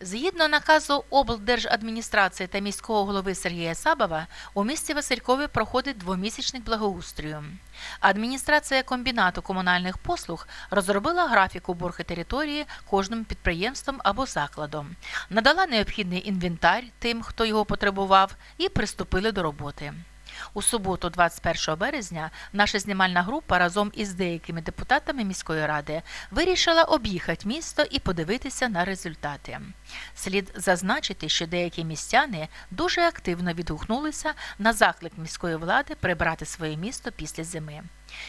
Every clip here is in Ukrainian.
Згідно наказу облдержадміністрації та міського голови Сергія Сабова, у місті Василькові проходить двомісячник благоустрою. Адміністрація комбінату комунальних послуг розробила графік уборки території кожним підприємством або закладом, надала необхідний інвентар тим, хто його потребував, і приступили до роботи. У суботу, 21 березня, наша знімальна група разом із деякими депутатами міської ради вирішила об'їхати місто і подивитися на результати. Слід зазначити, що деякі містяни дуже активно відгукнулися на заклик міської влади прибрати своє місто після зими.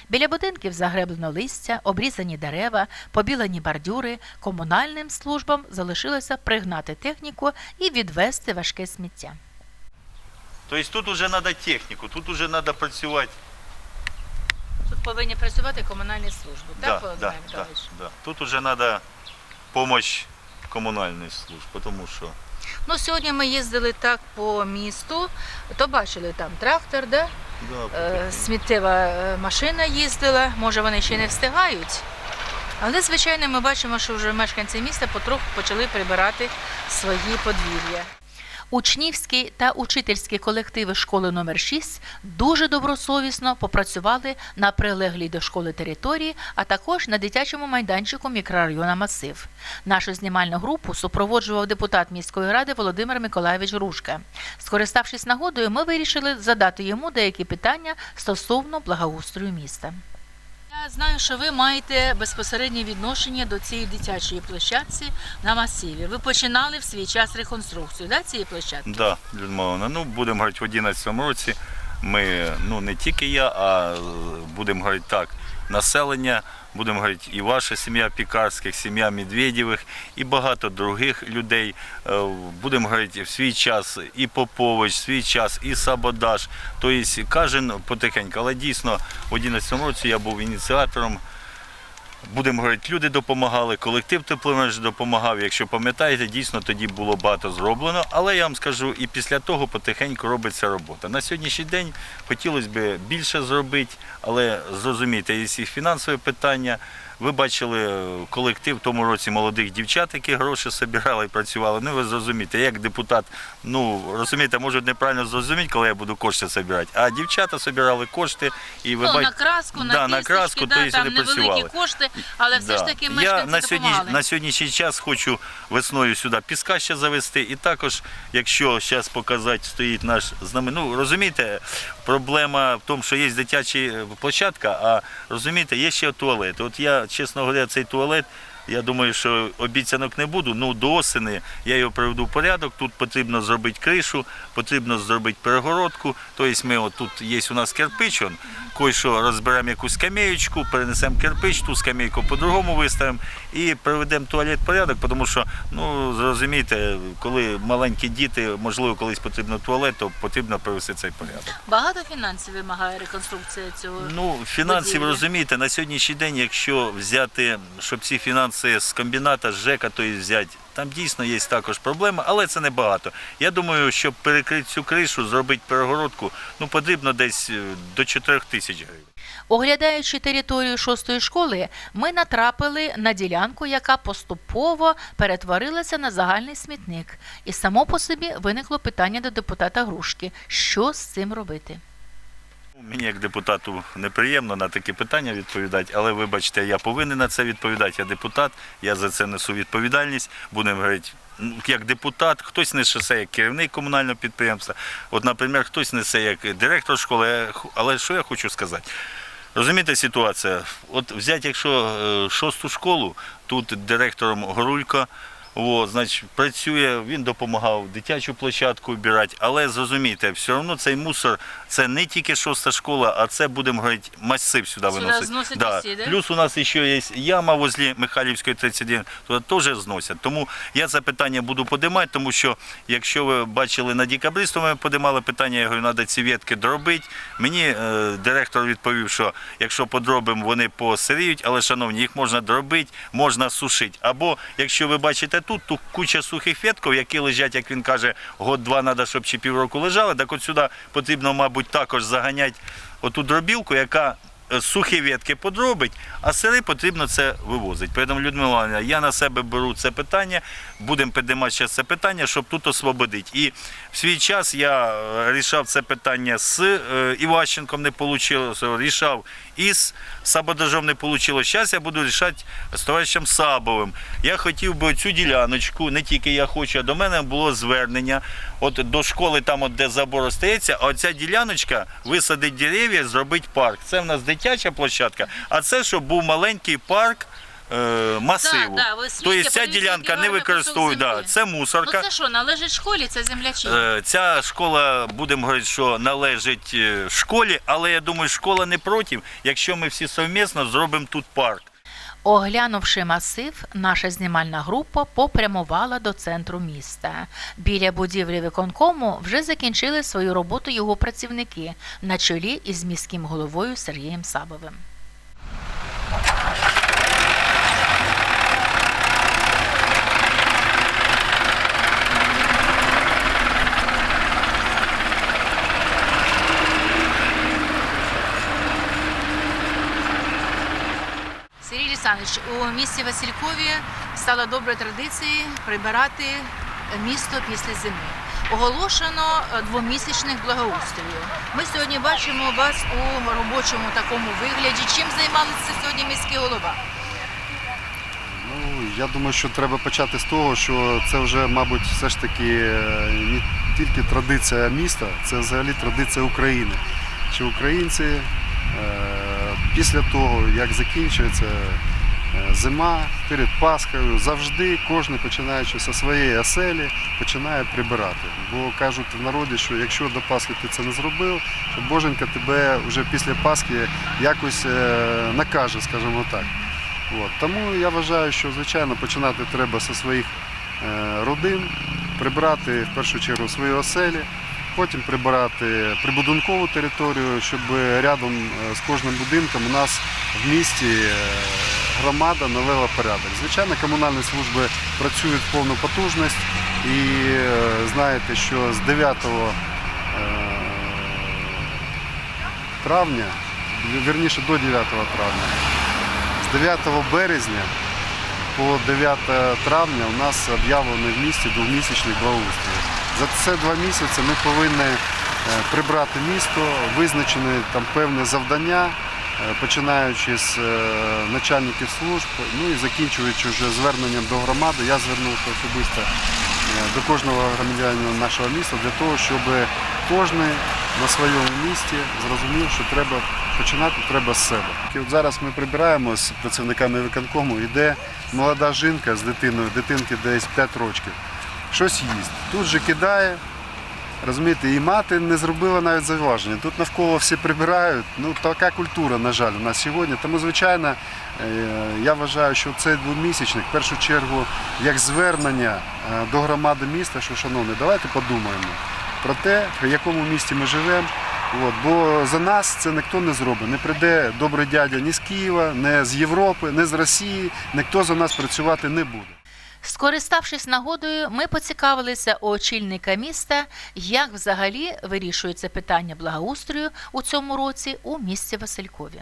Біля будинків загреблено листя, обрізані дерева, побілені бордюри. Комунальним службам залишилося пригнати техніку і відвести важке сміття. Тобто тут вже треба техніку, тут вже треба працювати. Тут повинні працювати комунальні служби, Да, да, да, да. Тут вже треба допомога комунальних служб, тому що Ну, сьогодні ми їздили так по місту, то бачили там трактор, да? да, е, сміттєва е, машина їздила, може вони ще не встигають. Але, звичайно, ми бачимо, що вже мешканці міста потроху почали прибирати свої подвір'я. Учнівські та учительські колективи школи номер 6 дуже добросовісно попрацювали на прилеглій до школи території, а також на дитячому майданчику мікрорайону Масив. Нашу знімальну групу супроводжував депутат міської ради Володимир Миколайович Грушка. Скориставшись нагодою, ми вирішили задати йому деякі питання стосовно благоустрою міста. Знаю, що ви маєте безпосереднє відношення до цієї дитячої площадці на масиві. Ви починали в свій час реконструкцію да, цієї площадки? Да, Людмила, ну будемо говорити, в 2011 році ми, ну не тільки я, а будемо говорити так, населення, будемо говорити, і ваша сім'я Пікарських, сім'я Медведєвих, і багато других людей. Е, Будемо говорити в свій час і Попович, в свій час і Сабодаш. Тобто кожен потихеньку, але дійсно в 2011 році я був ініціатором. Будемо говорити, люди допомагали, колектив тепломереж допомагав. Якщо пам'ятаєте, дійсно тоді було багато зроблено. Але я вам скажу, і після того потихеньку робиться робота. На сьогоднішній день хотілося б більше зробити, але зрозумійте, і і фінансові питання. Ви бачили е, колектив в тому році молодих дівчат, які гроші збирали і працювали. Ну ви зрозумієте, як депутат, ну розумієте, можуть неправильно зрозуміти, коли я буду кошти збирати. А дівчата збирали кошти і ви Ну, на краску, на, Да, на кісточки, краску, да, то там невеликі працювали. кошти, але все ж Да. таки Я на, сьогодні, допомагали. на сьогоднішній час хочу весною сюди піска ще завести. І також, якщо зараз показати, стоїть наш знамен. Ну розумієте, проблема в тому, що є дитяча площадка, а розумієте, є ще туалет. От я, чесно говоря, цей туалет. Я думаю, що обіцянок не буду. Ну до осени я його приведу в порядок. Тут потрібно зробити кришу, потрібно зробити перегородку. Тобто ми от тут є у нас кирпич, он, кое-що розберемо якусь скамеєчку, перенесемо кирпич, ту скамейку по-другому виставимо і приведемо туалет в порядок, тому що, ну зрозумієте, коли маленькі діти, можливо, колись потрібно туалет, то потрібно привести цей порядок. Багато фінансів вимагає реконструкція цього. Ну, фінансів розумієте, на сьогоднішній день, якщо взяти, щоб ці фінанси з комбіната, з ЖЕКа, то і взяти, там дійсно є також проблеми, але це не багато. Я думаю, щоб перекрити цю кришу, зробити перегородку, ну потрібно десь е, до 4 тисяч гривень. Оглядаючи територію шостої школи, ми натрапили на ділянку, яка поступово перетворилася на загальний смітник. І само по собі виникло питання до депутата Грушки: що з цим робити? Мені як депутату неприємно на такі питання відповідати, але вибачте, я повинен на це відповідати. Я депутат, я за це несу відповідальність. Будемо говорити, ну, як депутат, хтось несе як керівник комунального підприємства. От, наприклад, хтось несе як директор школи. Але що я хочу сказати? Розумієте ситуація? От взяти, якщо е, шосту школу, тут директором Горулько. О, значить, працює, він допомагав дитячу площадку обирати, але зрозумійте, все одно цей мусор це не тільки шоста школа, а це будемо говорити, масив сюди зносять да. да? Плюс у нас ще є яма возле Михайлівської 31, туди теж зносять. Тому я це питання буду подимати, тому що якщо ви бачили на декабристу, ми подимали питання, я говорю, треба ці ветки доробити. Мені е, директор відповів, що якщо подробимо, вони посиріють, але, шановні, їх можна доробити, можна сушити. Або, якщо ви бачите тут, тут куча сухих ветків, які лежать, як він каже, год-два треба, щоб чи півроку лежали, так от сюди потрібно, мабуть, також заганяти оту дробілку, яка е, сухі ветки подробить, а сири потрібно це вивозити. Тому, Людмила я на себе беру це питання, будемо піднімати ще це питання, щоб тут освободити. І в свій час я е, рішав це питання з е, Іващенком, не вийшло, рішав і з Сабодажом не вийшло. Зараз я буду рішати з товаришем Сабовим. Я хотів би цю діляночку, не тільки я хочу, а до мене було звернення. От до школи, там, от, де забор остається, а оця діляночка висадить дерев'я, зробить парк. Це в нас дитяча площадка, а це щоб був маленький парк. Е, Масиву. Да, да, ви тобто сміття, ця подивіться, ділянка не гарний використовує, кусок да, землі. це Ну мусорка. це що, належить школі, це землячі. Е, Ця школа, будемо говорити, що належить е, школі, але я думаю, школа не проти, якщо ми всі совмісно зробимо тут парк. Оглянувши масив, наша знімальна група попрямувала до центру міста. Біля будівлі виконкому вже закінчили свою роботу його працівники на чолі із міським головою Сергієм Сабовим. Сергій Олександрович, у місті Василькові стало доброю традицією прибирати місто після зими. Оголошено двомісячних благоустрою. Ми сьогодні бачимо вас у робочому такому вигляді. Чим займалися сьогодні міський голова? Ну, я думаю, що треба почати з того, що це вже, мабуть, все ж таки е, не тільки традиція міста, це взагалі традиція України. Що українці е, після того, як закінчується зима перед Пасхою, завжди кожен, починаючи зі своєї оселі, починає прибирати. Бо кажуть в народі, що якщо до Пасхи ти це не зробив, то Боженька тебе вже після Пасхи якось е, накаже, скажімо так. От. Тому я вважаю, що звичайно починати треба зі своїх е, родин, прибрати в першу чергу свої оселі, потім прибирати прибудинкову територію, щоб рядом е, з кожним будинком у нас в місті е, громада навела порядок. Звичайно, комунальні служби працюють в повну потужність і е, знаєте, що з 9 е, травня, вірніше до 9 травня, з 9 березня по 9 травня у нас об'явлено в місті двомісячний благоустрій. За це два місяці ми повинні е, прибрати місто, визначені там певні завдання, починаючи з е, начальників служб, ну і закінчуючи вже зверненням до громади. Я звернувся особисто е, до кожного громадянина нашого міста для того, щоб кожен на своєму місці зрозумів, що треба починати треба з себе. І от зараз ми прибираємо з працівниками виконкому, йде молода жінка з дитиною, дитинки десь 5 років, щось їсть. Тут же кидає. Розумієте, і мати не зробила навіть зауваження. Тут навколо всі прибирають. Ну така культура, на жаль, у нас сьогодні. Тому, звичайно, е, я вважаю, що цей двомісячник в першу чергу як звернення е, до громади міста, що шановні, давайте подумаємо про те, в якому місті ми живемо. От, бо за нас це ніхто не зробить. Не прийде добрий дядя ні з Києва, не з Європи, не з Росії. Ніхто за нас працювати не буде. Скориставшись нагодою, ми поцікавилися у очільника міста, як взагалі вирішується питання благоустрою у цьому році у місті Василькові.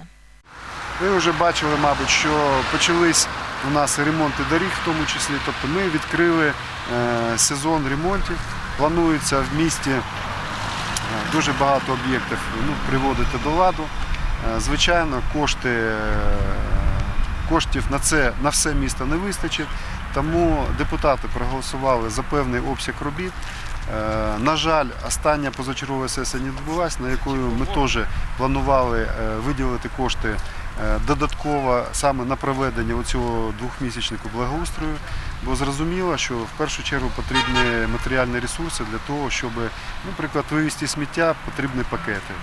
Ви вже бачили, мабуть, що почались у нас ремонти доріг, в тому числі. Тобто ми відкрили е, сезон ремонтів. Планується в місті е, дуже багато об'єктів ну, приводити до ладу. Е, Звичайно, кошти, коштів на це на все місто не вистачить. Тому депутати проголосували за певний обсяг робіт. Е, На жаль, остання позачергова сесія не відбулася, на якою ми теж планували е, виділити кошти е, додатково саме на проведення цього двохмісячнику благоустрою, бо зрозуміло, що в першу чергу потрібні матеріальні ресурси для того, щоб, наприклад, вивезти сміття, потрібні пакети.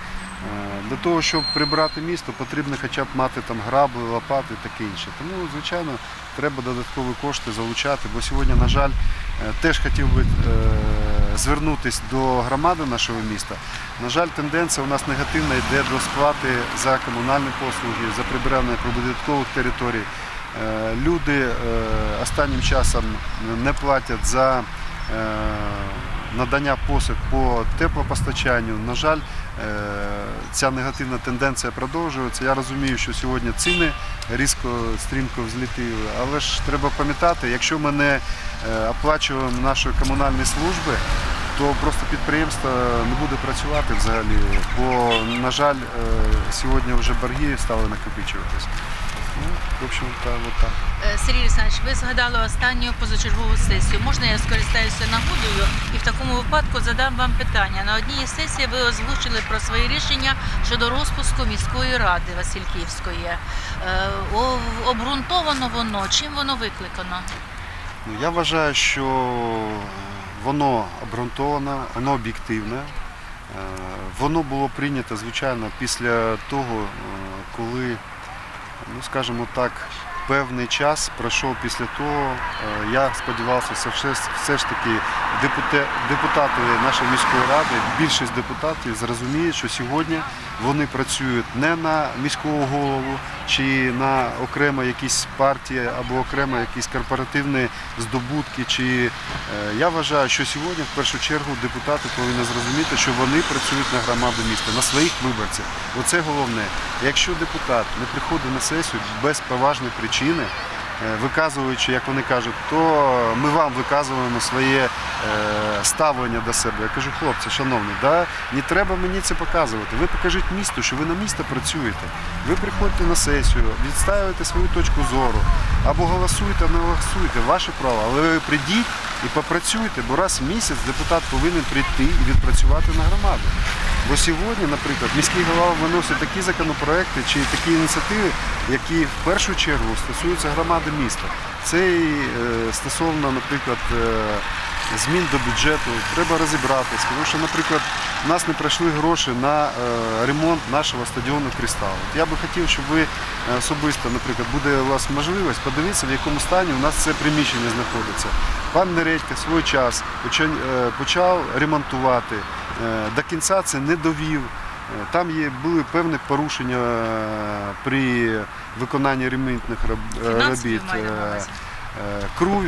Е, Для того, щоб прибрати місто, потрібно хоча б мати там грабли, лопати і таке інше. Тому, звичайно, треба додаткові кошти залучати, бо сьогодні, на жаль, е, теж хотів би е, звернутися до громади нашого міста. На жаль, тенденція у нас негативна йде до сплати за комунальні послуги, за прибирання прибудинкових територій. Люди останнім часом не платять за надання послуг по теплопостачанню. На жаль, е, ця негативна тенденція продовжується. Я розумію, що сьогодні ціни різко стрімко взлетіли, але ж треба пам'ятати, якщо ми не е, оплачуємо наші комунальні служби, то просто підприємство не буде працювати взагалі, бо, на жаль, е, сьогодні вже борги стали накопичуватися. Ну, в общем, так, от так. Е, Сергій Олександрович, ви згадали останню позачергову сесію. Можна я скористаюся нагодою і в такому випадку задам вам питання. На одній із сесій ви озвучили про свої рішення щодо розпуску міської ради Васильківської. Е, о- Обґрунтовано воно, чим воно викликано? Ну, я вважаю, що воно обґрунтоване, воно об'єктивне. Е, Воно було прийнято, звичайно, після того, е, коли, ну скажімо так, певний час пройшов після того. Е, Я сподівався, що все, ж- таки депутати нашої міської ради, більшість депутатів зрозуміють, що сьогодні вони працюють не на міського голову чи на окремо якісь партії або окремо якісь корпоративні здобутки. Чи е, я вважаю, що сьогодні в першу чергу депутати повинні зрозуміти, що вони працюють на громаду міста, на своїх виборців. Оце головне. Якщо депутат не приходить на сесію без поважної причини. е, Виказуючи, як вони кажуть, то ми вам виказуємо своє е, ставлення до себе. Я кажу, хлопці, шановні, да, не треба мені це показувати. Ви покажіть місту, що ви на місто працюєте. Ви приходите на сесію, відстаюєте свою точку зору, або голосуєте, або не голосуєте, ваше право. Але ви прийдіть і попрацюйте, бо раз в місяць депутат повинен прийти і відпрацювати на громаду. Бо сьогодні, наприклад, міський голова виносить такі законопроекти чи такі ініціативи, які в першу чергу стосуються громади міста. Це і е, стосовно, наприклад, е, змін до бюджету, треба розібратися. Тому що, наприклад, у нас не пройшли гроші на е, ремонт нашого стадіону Кристал. Я би хотів, щоб ви особисто, наприклад, буде у вас можливість подивитися, в якому стані у нас це приміщення знаходиться. Пан Нередька в свій час почав ремонтувати. Е, До кінця це не довів. Е, Там є, були певні порушення е, при виконанні ремонтних роб- робіт. КРУ,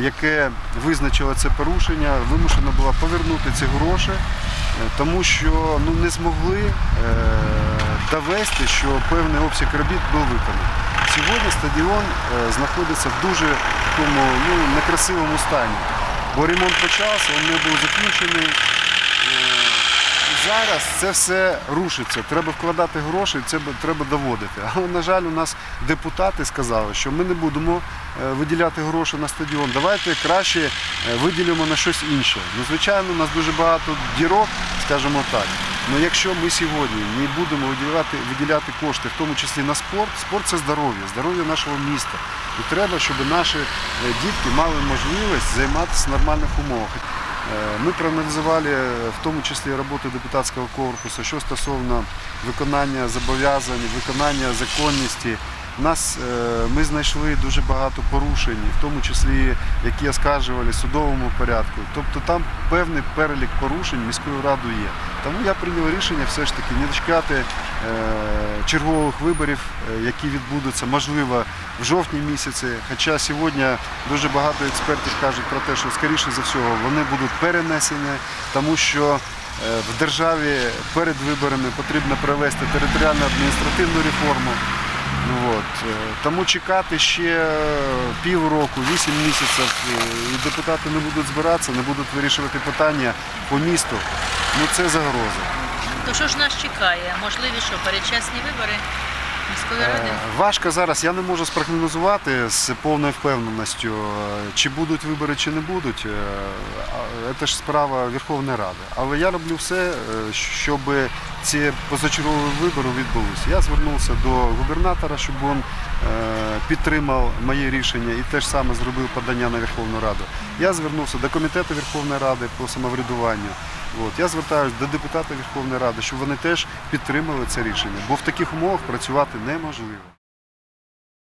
яке визначило це порушення, вимушена була повернути ці гроші, тому що ну, не змогли довести, що певний обсяг робіт був виконаний. Сьогодні стадіон знаходиться в дуже такому ну, некрасивому стані, бо ремонт почався, він не був закінчений. Е, Зараз це все рушиться. Треба вкладати гроші, це треба доводити. Але, на жаль, у нас депутати сказали, що ми не будемо е, виділяти гроші на стадіон. Давайте краще е, виділимо на щось інше. Ну, звичайно, у нас дуже багато дірок, скажімо так. Але якщо ми сьогодні не будемо виділяти, виділяти кошти, в тому числі на спорт, спорт це здоров'я, здоров'я нашого міста. І треба, щоб наші дітки мали можливість займатися в нормальних умовах. Е, Ми проаналізували в тому числі роботу депутатського корпусу, що стосовно виконання зобов'язань, виконання законності. Нас е, ми знайшли дуже багато порушень, в тому числі які оскаржували судовому порядку. Тобто там певний перелік порушень міською радою є. Тому я прийняв рішення все ж таки не дочекати е, чергових виборів, е, які відбудуться, можливо, в жовтні місяці. Хоча сьогодні дуже багато експертів кажуть про те, що скоріше за всього вони будуть перенесені, тому що в державі перед виборами потрібно провести територіальну адміністративну реформу. От. Тому чекати ще півроку, вісім місяців, і депутати не будуть збиратися, не будуть вирішувати питання по місту. Ну це загроза. То що ж нас чекає? Можливі що, передчасні вибори міської ради? Е, Важко зараз, я не можу спрогнозувати з повною впевненістю, чи будуть вибори, чи не будуть. Е, Це ж справа Верховної Ради. Але я роблю все, е, щоб ці позачергові вибори відбулися. Я звернувся до губернатора, щоб він підтримав моє рішення і теж саме зробив подання на Верховну Раду. Я звернувся до комітету Верховної Ради по самоврядуванню. От. Я звертаюся до депутата Верховної Ради, щоб вони теж підтримали це рішення, бо в таких умовах працювати неможливо.